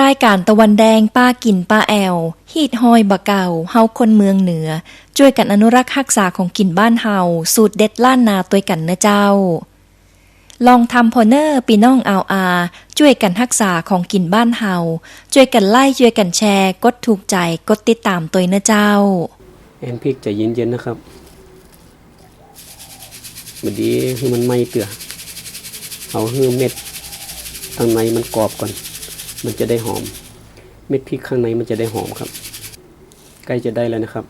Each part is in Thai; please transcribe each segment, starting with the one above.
รายการตะวันแดงป้ากินป้าแอวฮีดฮอยบะเก่าเฮาคนเมืองเหนือช่วยกันอนุรักษ์รักษาของกินบ้านเฮาสูตรเด็ดล้านนาตัวกันเนะเจ้า ลองทำพอเนอร์ปีน้องเอาอาช่วยกันรักษาของกินบ้านเฮาช่วยกันไล่ช่วยกันแชร์ กดถูกใจกดติดตามตัวยนะเจ้าแอนพริกใจะเย็นๆนะครับบดนี้ให้มันไหมเตือเอาให้เม็ดข้างในมันกรอบก่อน มันจะได้หอม เม็ดพริกข้างในมันจะได้หอมครับ ใกล้จะได้แล้วนะครับ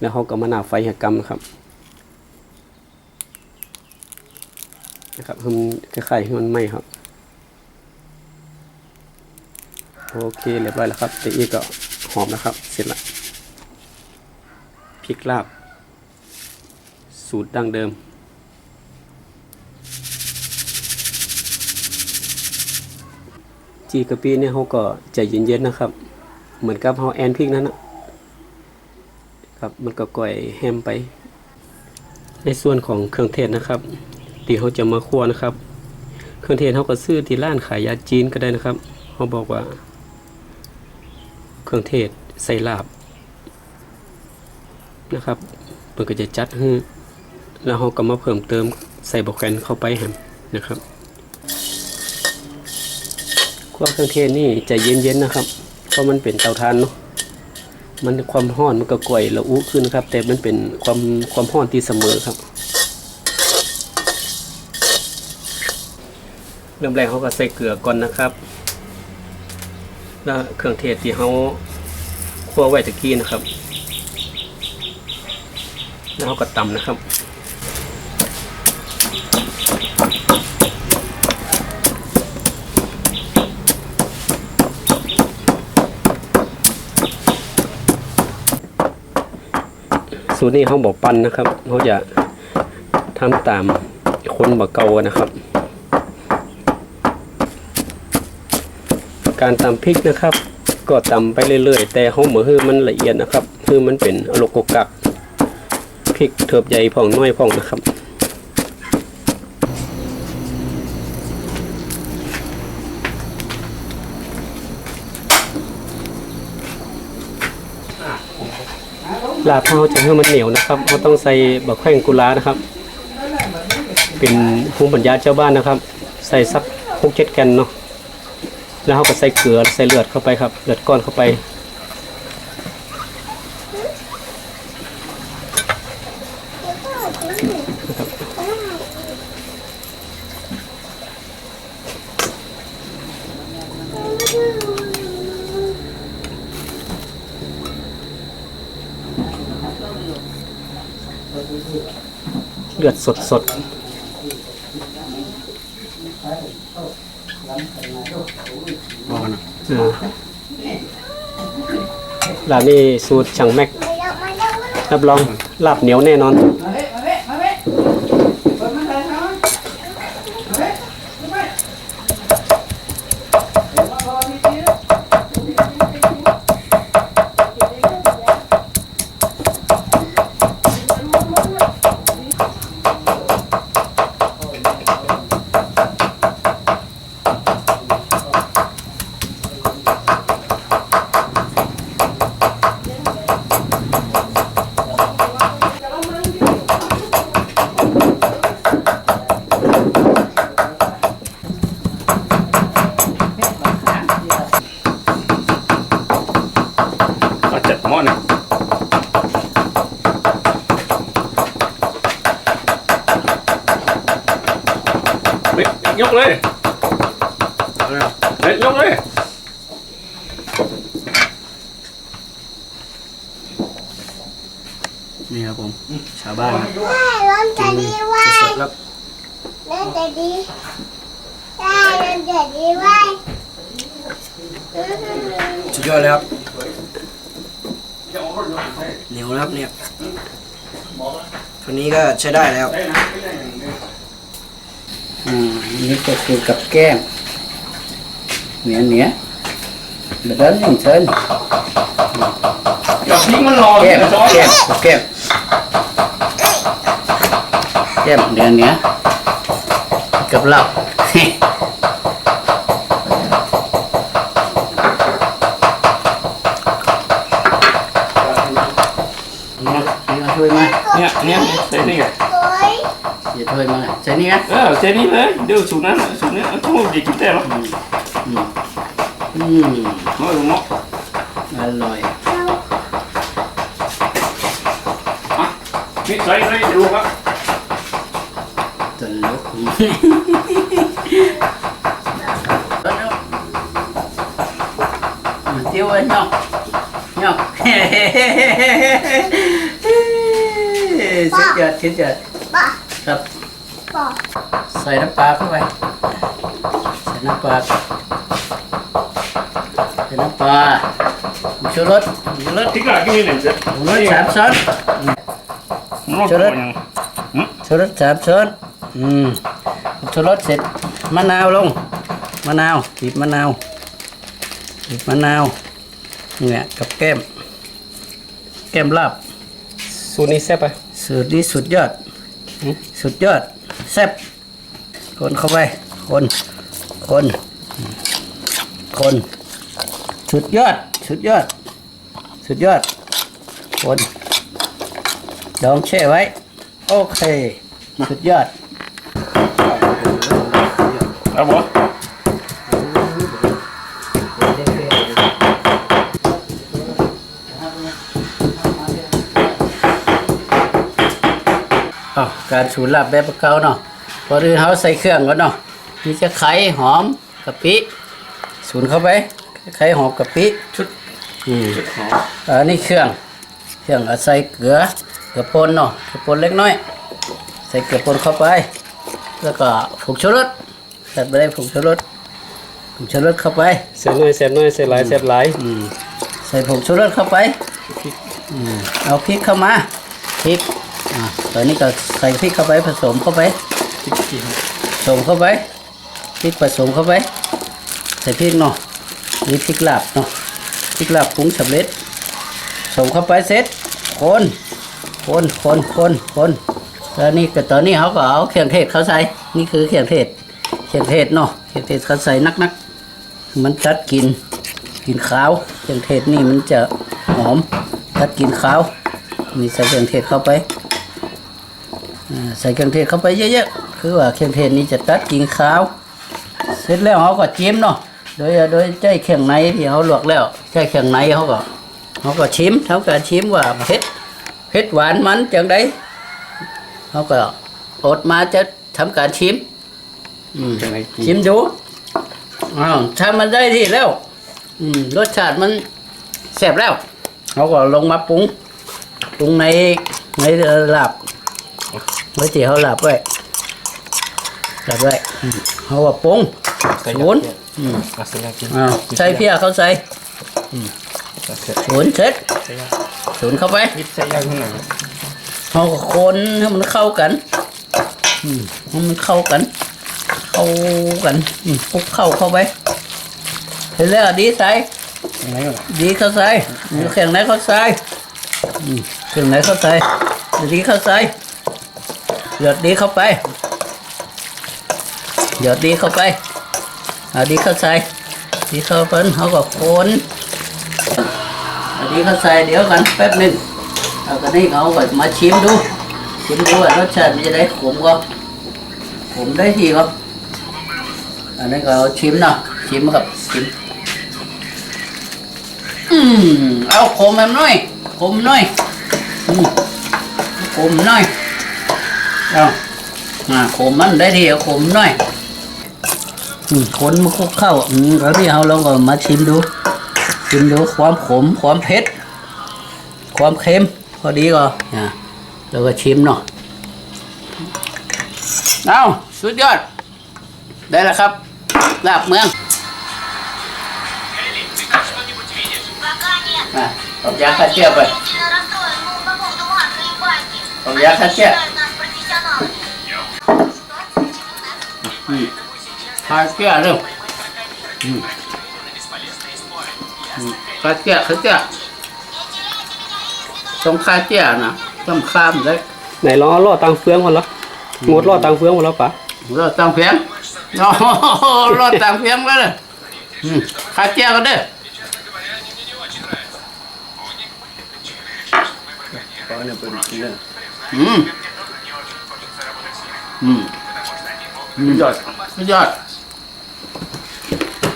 แล้วเขาก็มาหนาไฟหักกำนะครับนะครับให้มันคล้ายๆให้มันไหม้ครับโอเคเรียบร้อยแล้วครับแต่อีกก็หอมนะครับ เสร็จละพริกลาบ สูตรดั้งเดิม จีกะปิเนี่ยเขาก็ใจเย็นๆนะครับ เหมือนกับเขาแอนพริกนั่นนะครับมันก็ก่อยแฮมไป ในส่วนของเครื่องเทศนะครับที่เขาจะมาคั่วนะครับ เครื่องเทศเขาก็ซื้อที่ร้านขายยาจีนก็ได้นะครับเขาบอกว่า เครื่องเทศใส่ลาบนะครับเปิดก็จะจัดให้แล้วเราก็มาเพิ่มเติมใส่บกแคนเข้าไปแฮมนะครับ คั่วเครื่องเทศนี่ใจะเย็นๆนะครับเพราะมันเป็นเตาถ่านเนาะมันความร้อนมันก็ก่อยระอุขึ้นครับ แต่มันเป็นความความร้อนที่เสมอครับ เริ่มแรกเขาก็ใส่เกลือก่อนนะครับ แล้วเครื่องเทศที่เขาคั่วไว้ตะกี้นะครับ แล้วเราก็ตำนะครับ สูตรนี้เขาบอกปั้นนะครับเขาจะทำตามคนบอกเกานะครับ การตำพริกนะครับ ก็ตำไปเรื่อยๆ แต่เขาเหมือนให้มันละเอียดนะครับ คือมันเป็นอโลกกักพริกเถิบใหญ่พองน้อยพองนะครับ ลาบเขาจะให้มันเหนียวนะครับเขาต้องใส่บะแข้งกุลานะครับ เป็นภูมิปัญญาเจ้าบ้านนะครับ ใส่สักหกเจ็ดแกนเนาะแล้วเขาก็ใส่เกลือใส่เลือดเข้าไปครับ เลือดก้อนเข้าไป ลือดสดสดอ่าลาบนี่สูตรช่างแม็กรับรองลาบเหนียวแน่นอน เอาจัดหม้อหนึ่งเฮ้ ยยกเลยเฮ้ยยกเลย นี่ครับผมชาวบ้านได้ร้อนจะดีไว้สดๆแล้วร้อนจะดีได้ร้อนจะดีไว้สุดยอดเลยครับเหนียวนะครับเนี่ยตัวนี้ก็ใช้ได้แล้วอืมนี่ก็คือกับแก้มเหนียเหนียเดินยังเชิญอย่าทิ้งมันรอแก้มช้อนแก้มกับแก้ม เจ็บเดือนเนี้ยกับเราช่วยมาเนี่ยเนี่ยใส่นี่ไงอย่าช่วยมาใส่นี่นะเออใส่นี่เลยเดี๋ยวสูนั้นสูนี้ทั้งหมดจะกินได้หรออืมอืมอร่อย นี่ใส่ใส่ดูครับตลกเ tiêu ơi nhóc nhóc chết chợt chết chợt bỏ, ครับ bỏ. ใส่น้ำปลาเข้าไปใส่น้ำปลาใส่น้ำปลาผงชูรสผงชูรสที่กากินนี่เนี่ยผงชูรสสามช้อน ชูรสชูรสสามช้อนอืมผงชูรสเสร็จมะนาวลงมะนาวบีบมะนาวบีบมะนาวเนี่ยกับแก้ม แก้มลาบสูตรนี้แซ่บปะสูตรนี้สุดยอด สุดยอดแซ่บคนเข้าไปคนคนคนสุดยอด สุดยอด สุดยอด คน ดองแช่ไว้ โอเค สุดยอด เอาบ่อ้าวการสูตรลาบแบบเก่าเนาะพอดีเขาใส่เครื่องก่อนเนาะมีจะไข่หอมกะปิสูตรเข้าไปไข่หอมกะปิชุดอืมอันนี้เครื่อง เครื่องเอาใส่เกลือ เกลือป่นเนาะเกลือป่นเล็กน้อย ใส่เกลือป่นเข้าไป แล้วก็ผงชูรสใส่ไปได้ผงชูรสผงชูรสเข้าไปแซ่บน้อยแซ่บน้อยแซ่บหลายแซ่บหลายอืมใส่ผงชูรสเข้าไปอืมเอาพริกเข้ามาพริกอ่าตอนนี้ก็ใส่พริกเข้าไปผสมเข้าไปผสมเข้าไปพริกผสมเข้าไป ใส่พริกเนาะนี่พริกลาบเนาะพริกลาบปรุงสำเร็จผสมเข้าไปเสร็จคน คนคนคนคนแล้วนี่ก็ตอนนี้เขาก็เอาเครื่องเทศเขาใส่นี่คือเครื่องเทศเครื่องเทศเนาะเครื่องเทศเขาใส่นักๆมันตัดกลินกลินขาวเครื่องเทศนี่มันจะหอมตัดกลินขาวมีใส่เครื่องเทศเข้าไปอ่าใส่เครื่องเทศเข้าไปเยอะๆ คือว่าเครื่องเทศนี้จะตัดกลินขาว เสร็จแล้วเขาก็จิ้มเนาะ โดยโดยใจเครื่องในที่เขาลวกแล้วใจเครื่องในเขาก็เขาก็ชิมเทำการชิมว่าเผ็ด เผ็ดหวานมันจังไดเขาก็อดมาจะทำการชิมอืมจังได๋ชิมดูอ้าวถ้ามันได้ที่แล้วอืมรสชาติมันแซ่บแล้วเขาก็ลงมาปรุงปรุงในในลาบไว้ที่เขาลาบไว้ลาบไว้อืมเขาก็ปรุงหมุนอืมอาสิกินอ้าวใส่เพียเขาใส่หมุนเสร็จ ศูนย์เข้าไปยิบใส่ย่างข้างหน้าเขาก็คนให้มันเข้ากันอืมให้มันเข้ากัน เข้ากันอืมคลุกเข้าเข้าไปเสร็จแล้วดีใส่ไหนก่อนดีเข้าใส่เครื่องไหนเข้าใส่อืมเครื่องไหนเข้าใส่ดีเข้าใส่หยดดีเข้าไปหยดดีเข้าไปเอาดีเข้าใส่ดีเข้าไปเขาก็คน เอาดีเข้าใส่เดี๋ยวกันแป๊บหนึงเอากันนี้เขาก็มาชิมดู ชิมดูว่ารสชาติมันจะได้ขมก็ขมได้ทีก็อันนี้ก็เอาชิมเนาะชิมครับชิมอืมเอาขมแบบน้อยขมน้อยอืมขมน้อยเอาอ่าขมมันได้ทีเอาขมน้อยคนมันเข้าอืมแล้วที่เราลองก็มาชิมดูินดูความขมความเผ็ด ความเค็มพอดีก็นี่ยเราก็ชิมเนาะเอาสุดยอด ได้แล้วครับลาบเมืองนะต้มยาขัดเจียบไปต้มยาขัดเจียบข้าเจียบเร็ว คาเกียคาเกียต้องคาเกียนะต้องข้ามเลยไหนลองเอาล่อตังเฟืองมาแล้วหมดล่อตังเฟืองมาแล้วปะเราตั้งเพียงโอ้โหเราตั้งเพียงแล้วเลยอืมคาเกียก็ได้เนี่ยเป็นจริงเลยอืมอืมยอดสุดยอด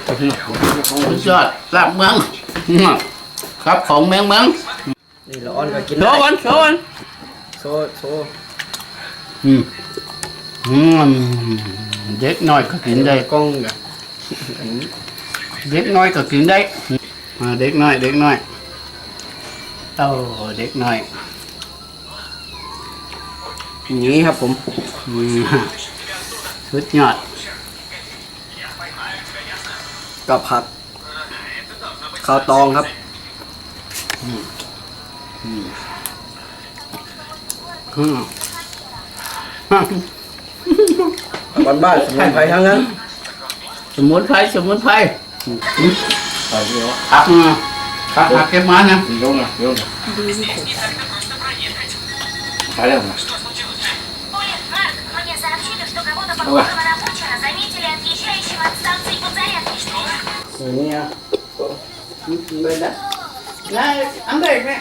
สุดยอดลาบเมืองอืมครับของเมืองเมืองนี่ละอ่อนก็กินโชได้ว์กันโชว์กันโซ่โซ่อืมอืมเด็กน้อยก็กินได้ กล้องกันเด็กน้อยก็กินได้อ่าเด็กน้อย เด็กน้อยเต้าเด็กน้อยอย่างนี้ครับผมอืมสุดยอด กับผักข้าวตองครับบ้านบ้านสมุนไพรทั้งนั้น สมุนไพรสมุนไพรใส่เยอะครับครับหักเก็บมานะเยอะนะเยอะใช้ได้ไหม เนี่ยเลยนะได้อันเด็กเนี่ย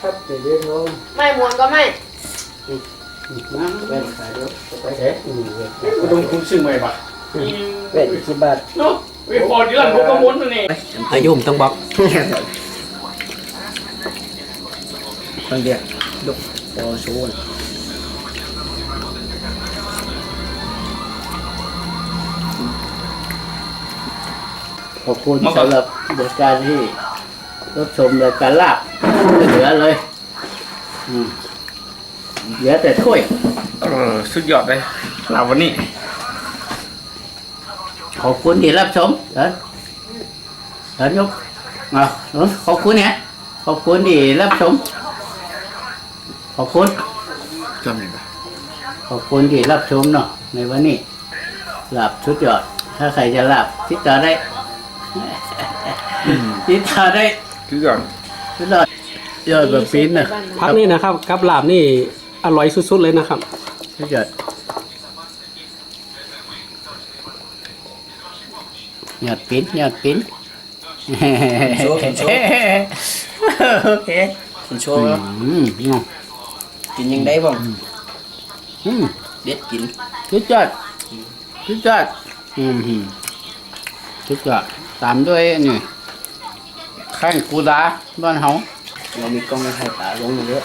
ครับเดี๋ยวเดี๋ยวไม่มวนก็ไม่น้ำเป็นขายด้วยไปเถอะอืมเว้ยกูต้องคุ้มชื่อใหม่ปะเป็ดสิบบาทเนาะไปพอเดือนผมก็ม้วนตัวนี้อายุผมต้องบอกตั้งเดียวลูกโอชูน ขอบคุณสำหรับบริการที่รับชมรายการลาบไม่เหลือเลยอืมเหลือแต่ถ้วยเออสุดยอดเลยเราวันนี้ ขอบคุณที่รับชมเดินเดินยกเอาเออขอบคุณเนี่ยขอบคุณที่รับชม ขอบคุณจำยังไงขอบคุณที่รับชมเนาะในวันนี้หลับชุดยอด ถ้าใครจะหลับติดต่อได้ ติดต่อได้คือยอดชุดยอดยอดแบบปีนนะพักนี่นะครับกับลาบนี่อร่อยสุดๆเลยนะครับชุดยอดยอดปิ้นยอดปิ้นโอเคกินโชว์ครับอืมอืมกินยังได้บ้างอืมเด็ดกินชุดยอดชุดยอดอืมอืมชุดยอด ตามด้วยนี่ข้างกูดาบ้านเฮาเรามีกล้องให้ถ่ายตาลงเยอะ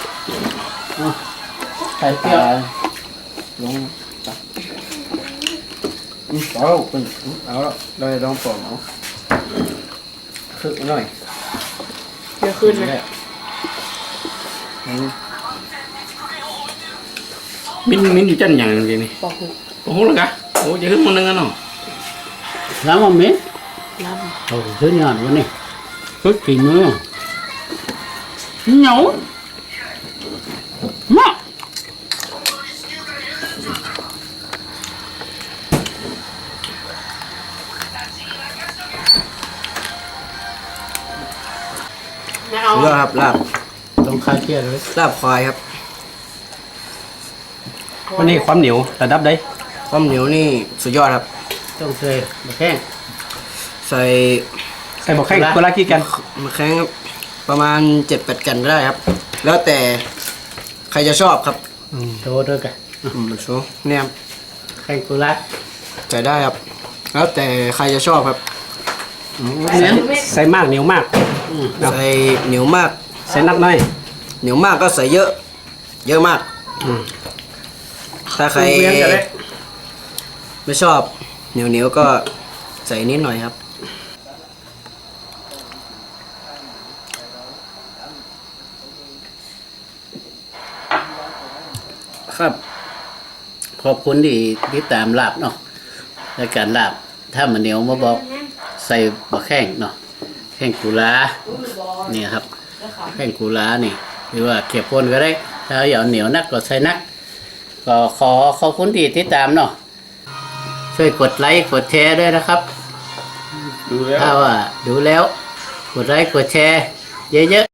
ไข่เปรี้ยวลงตาอืมเอาคุณเอาแล้วเราจะลองปอกเอาคึกหน่อยเดี๋ยวขึ้นนะมินมินอยู่จันอย่างนี้นี่บอกหูโอ้โหเลยกะโอ้จะขึ้นมันนึงกันเนาะแล้วมันมิ้น น้โอ้ชุดยอดวันนี้ชุดฝีมือเหนียวมากำไม่เอาเลือกครับลาบต้องคาเทียเลยลาบควายครับ วันนี้ความเหนียวระดับใดความเหนียวนี่สุดยอดครับ ต้องใส่มะแข้ง ใส่ใส่บอกแข้งเวลากี่กันมะแข้งครับประมาณเจ็ดแปดกันก็ได้ครับ แล้วแต่ใครจะชอบครับโชว์ด้วยกันอืมมันโชว์เนี่ยครับแข้งกุลาใส่ได้ครับ แล้วแต่ใครจะชอบครับเน้นใส่มากเหนียวมากครับใส่เหนียวมาก ใส่นักน้อยเหนียวมากก็ใส่เยอะ เยอะมากอืมถ้าใครเวียนกันเลยไม่ชอบเหนียวเหนียวๆก็ใส่นิดหน่อยครับ ครับ ขอบคุณที่ติดตามลาบเนาะรายการลาบถ้ามันเหนียวมาบอกใส่บะแข้งเนาะแข้งกุลานี่ครับ แข้งกุลานี่ หรือว่าเขียบพนก็ได้ ถ้าอยากเหนียวนักก็ใส่นัก ก็ขอขอบคุณที่ติดตามเนาะช่วยกดไลค์กดแชร์ด้วยนะครับดูแล้วถ้าว่าดูแล้ว กดไลค์กดแชร์ เยอะๆ